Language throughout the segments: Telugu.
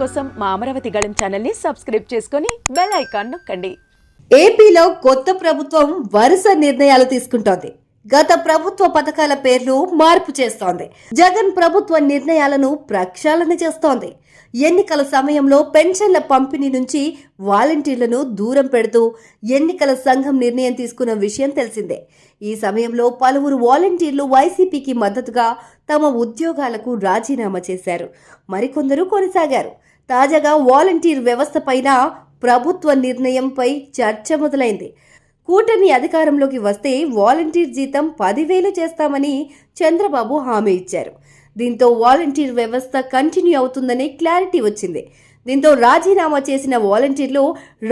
కోసం మా అమరావతి గళం ఛానల్ని సబ్స్క్రైబ్ చేసుకొని బెల్ ఐకాన్ నొక్కండి. ఏపీలో కొత్త ప్రభుత్వం వరుస నిర్ణయాలు తీసుకుంటోంది. గత ప్రభుత్వ పథకాల పేర్లు మార్పు చేస్తోంది. జగన్ ప్రభుత్వ నిర్ణయాలను ప్రక్షాళన చేస్తోంది. ఎన్నికల సమయంలో పెన్షన్ల పంపిణీ నుంచి వాలంటీర్లను దూరం పెడుతూ ఎన్నికల సంఘం నిర్ణయం తీసుకున్న విషయం తెలిసిందే. ఈ సమయంలో పలువురు వాలంటీర్లు వైసీపీకి మద్దతుగా తమ ఉద్యోగాలకు రాజీనామా చేశారు. మరికొందరు కొనసాగారు. తాజాగా వాలంటీర్ వ్యవస్థ పైన ప్రభుత్వ నిర్ణయంపై చర్చ మొదలైంది. కూటమి అధికారంలోకి వస్తే వాలంటీర్ జీతం పదివేలు చేస్తామని చంద్రబాబు హామీ ఇచ్చారు. దీంతో వాలంటీర్ వ్యవస్థ కంటిన్యూ అవుతుందనే క్లారిటీ వచ్చింది. దీంతో రాజీనామా చేసిన వాలంటీర్లు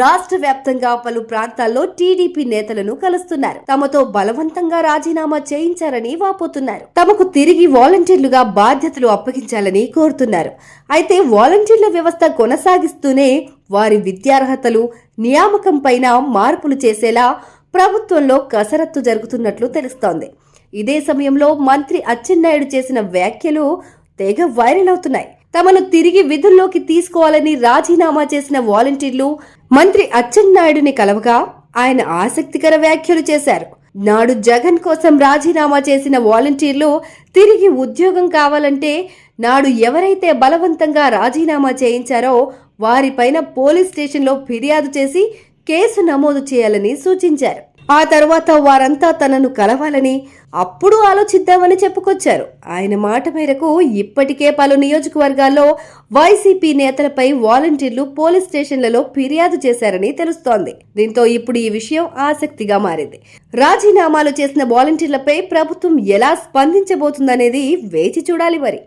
రాష్ట్ర వ్యాప్తంగా పలు ప్రాంతాల్లో టీడీపీ నేతలను కలుస్తున్నారు. తమతో బలవంతంగా రాజీనామా చేయించారని వాపోతున్నారు. తమకు తిరిగి వాలంటీర్లుగా బాధ్యతలు అప్పగించాలని కోరుతున్నారు. అయితే వాలంటీర్ల వ్యవస్థ కొనసాగిస్తూనే వారి విద్యార్హతలు నియామకం పైన మార్పులు చేసేలా ప్రభుత్వంలో కసరత్తు జరుగుతున్నట్లు తెలుస్తోంది. ఇదే సమయంలో మంత్రి అచ్చెన్నాయుడు చేసిన వ్యాఖ్యలు తెగ వైరల్ అవుతున్నాయి. తమను తిరిగి విధుల్లోకి తీసుకోవాలని రాజీనామా చేసిన వాలంటీర్లు మంత్రి అచ్చెన్నాయుడిని కలవగా ఆయన ఆసక్తికర వ్యాఖ్యలు చేశారు. నాడు జగన్ కోసం రాజీనామా చేసిన వాలంటీర్లు తిరిగి ఉద్యోగం కావాలంటే నాడు ఎవరైతే బలవంతంగా రాజీనామా చేయించారో వారిపైన పోలీస్ స్టేషన్లో ఫిర్యాదు చేసి కేసు నమోదు చేయాలని సూచించారు. ఆ తర్వాత వారంతా తనను కలవాలని అప్పుడు ఆలోచిద్దామని చెప్పుకొచ్చారు. ఆయన మాట మేరకు ఇప్పటికే పలు నియోజకవర్గాల్లో వైసీపీ నేతలపై వాలంటీర్లు పోలీస్ స్టేషన్లలో ఫిర్యాదు చేశారని తెలుస్తోంది. దీంతో ఇప్పుడు ఈ విషయం ఆసక్తిగా మారింది. రాజీనామాలు చేసిన వాలంటీర్లపై ప్రభుత్వం ఎలా స్పందించబోతుందనేది వేచి చూడాలి మరి.